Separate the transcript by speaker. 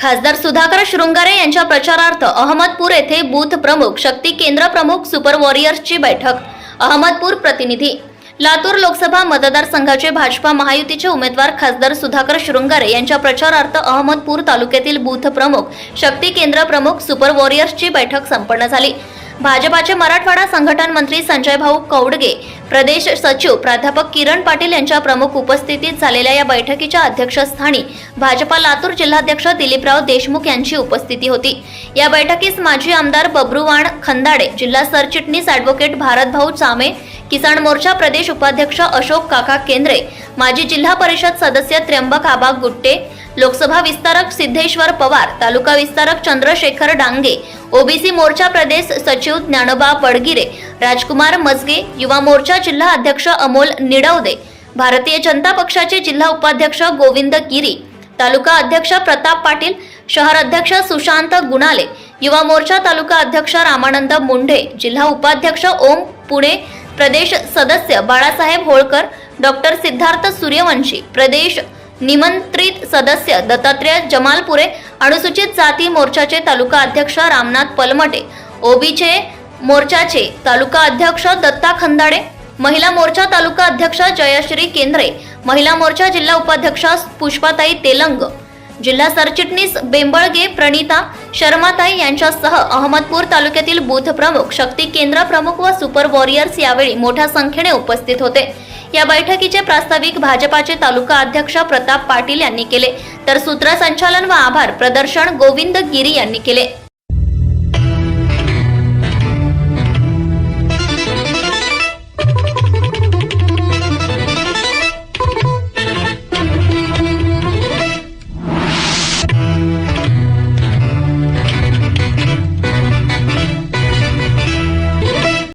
Speaker 1: खासदार सुधाकर शृंगारे यांच्या प्रचारार्थ अहमदपूर येथे बूथ प्रमुख शक्ती केंद्र प्रमुख सुपर वॉरियर्सची बैठक. अहमदपूर प्रतिनिधी. लातूर लोकसभा मतदारसंघाचे भाजपा महायुतीचे उमेदवार खासदार सुधाकर शृंगारे यांच्या प्रचारार्थ अहमदपूर तालुक्यातील बूथ प्रमुख शक्ती केंद्र प्रमुख सुपर वॉरियर्सची बैठक संपन्न झाली. भाजपाचे मराठवाडा संघटन मंत्री संजय भाऊ कौडगे प्रदेश सचिव प्राध्यापक किरण पाटील यांच्या प्रमुख उपस्थितीत झालेल्या या बैठकीच्या अध्यक्षस्थानी भाजपा लातूर जिल्हाध्यक्ष दिलीपराव देशमुख यांची उपस्थिती होती. या बैठकीस माजी आमदार बब्रुवाण खंदाडे जिल्हा सरचिटणीस ॲडव्होकेट भारतभाऊ चामे किसान मोर्चा प्रदेश उपाध्यक्ष अशोक काका केंद्रे माजी जिल्हा परिषद सदस्य त्र्यंबक आबा गुट्टे लोकसभा विस्तारक सिद्धेश्वर पवार तालुका विस्तारक चंद्रशेखर डांगे ओबीसी मोर्चा प्रदेश सचिव ज्ञानोबा बडगिरे राजकुमार मजगे युवा मोर्चा जिल्हा अध्यक्ष अमोल निडवदे भारतीय जनता पक्षाचे जिल्हा उपाध्यक्ष गोविंद गिरी तालुका अध्यक्ष प्रताप पाटील शहर अध्यक्ष सुशांत गुणाले युवा मोर्चा तालुका अध्यक्ष रामानंद मुंढे जिल्हा उपाध्यक्ष ओम पुणे प्रदेश सदस्य बाळासाहेब होळकर डॉक्टर सिद्धार्थ सूर्यवंशी प्रदेश निमंत्रित सदस्य दत्तात्रय जमालपुरे अनुसूचित जाती मोर्चाचे तालुका अध्यक्ष रामनाथ पलमटे ओबीचे मोर्चाचे तालुका अध्यक्ष दत्ता खंदाडे महिला मोर्चा तालुका अध्यक्ष जयश्री केंद्रे महिला मोर्चा जिल्हा उपाध्यक्ष पुष्पाताई तेलंग जिल्हा सरचिटणीस बेंबळगे प्रणिता शर्माताई यांच्यासह अहमदपूर तालुक्यातील बूथ प्रमुख शक्ती केंद्र प्रमुख व सुपर वॉरियर्स यावेळी मोठ्या संख्येने उपस्थित होते. या बैठकीचे प्रास्ताविक भाजपाचे तालुका अध्यक्ष प्रताप पाटील यांनी केले. तर सूत्रसंचालन व आभार प्रदर्शन गोविंद गिरी यांनी केले.